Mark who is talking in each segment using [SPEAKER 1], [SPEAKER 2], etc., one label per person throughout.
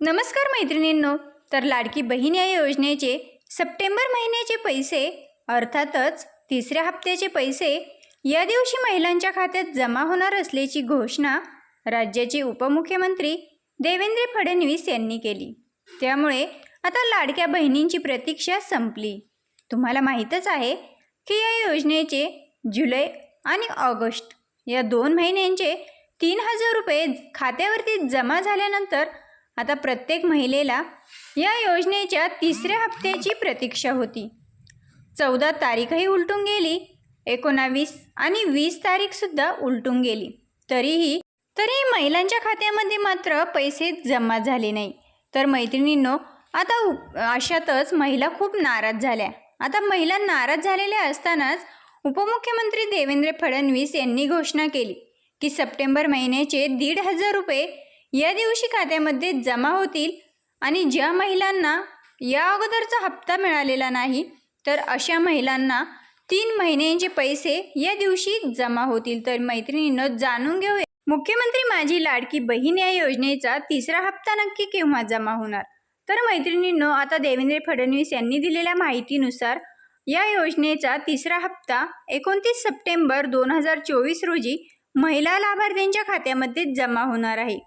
[SPEAKER 1] नमस्कार मैत्रिणींनो तर लाडकी बहीण या योजनेचे सप्टेंबर महिन्याचे पैसे अर्थातच तिसऱ्या हप्त्याचे पैसे या दिवशी महिलांच्या खात्यात जमा होणार असल्याची घोषणा राज्याचे उपमुख्यमंत्री देवेंद्र फडणवीस यांनी केली. त्यामुळे आता लाडक्या बहिणींची प्रतीक्षा संपली. तुम्हाला माहीतच आहे की या योजनेचे जुलै आणि ऑगस्ट या दोन महिन्यांचे तीन हजार रुपये खात्यावरती जमा झाल्यानंतर आता प्रत्येक महिलेला या योजनेच्या तिसऱ्या हप्त्याची प्रतीक्षा होती. चौदा तारीखही उलटून गेली. एकोणावीस आणि वीस तारीखसुद्धा उलटून गेली. तरीही तरीही महिलांच्या खात्यामध्ये मात्र पैसे जमा झाले नाही. तर मैत्रिणींनो आता अशातच महिला खूप नाराज झाल्या. आता महिला नाराज झालेल्या असतानाच उपमुख्यमंत्री देवेंद्र फडणवीस यांनी घोषणा केली की सप्टेंबर महिन्याचे दीड हजार रुपये या दिवशी खात्यामध्ये जमा होतील आणि ज्या महिलांना या अगोदरचा हप्ता मिळालेला नाही तर अशा महिलांना तीन महिन्यांचे पैसे या दिवशी जमा होतील. तर मैत्रिणीनं जाणून घेऊया. मुख्यमंत्री माझी लाडकी बहीण या योजनेचा तिसरा हप्ता नक्की केव्हा जमा होणार? तर मैत्रिणींनो आता देवेंद्र फडणवीस यांनी दिलेल्या माहितीनुसार या योजनेचा तिसरा हप्ता एकोणतीस सप्टेंबर दोन हजार चोवीस रोजी महिला लाभार्थ्यांच्या खात्यामध्ये जमा होणार आहे.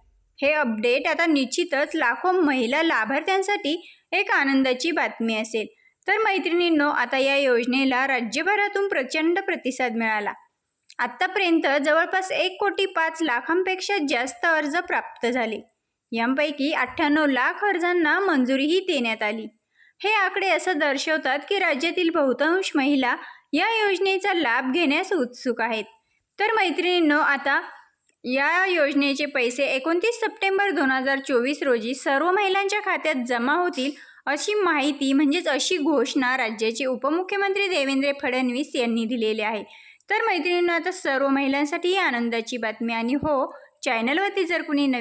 [SPEAKER 1] हे अपडेट आता निश्चितच लाखो महिला लाभार्थ्यांसाठी एक आनंदाची बातमी असेल. तर मैत्रिणींनो आता या योजनेला राज्यभरातून प्रचंड प्रतिसाद मिळाला. आत्तापर्यंत जवळपास एक कोटी पाच लाखांपेक्षा जास्त अर्ज प्राप्त झाले. यांपैकी अठ्ठ्याण्णव लाख अर्जांना मंजुरीही देण्यात आली. हे आकडे असं दर्शवतात की राज्यातील बहुतांश महिला या योजनेचा लाभ घेण्यास उत्सुक आहेत. तर मैत्रिणींनो आता या योजनेचे पैसे एकोणतीस सप्टेंबर दोन हजार चोवीस रोजी सर्व महिलांच्या खात्यात जमा होतील अशी माहिती म्हणजेच अशी घोषणा राज्याचे उपमुख्यमंत्री देवेंद्र फडणवीस यांनी दिलेली आहे. तर मैत्रिणींना आता सर्व महिलांसाठी ही आनंदाची बातमी आणि हो चॅनलवरती जर कुणी नवीन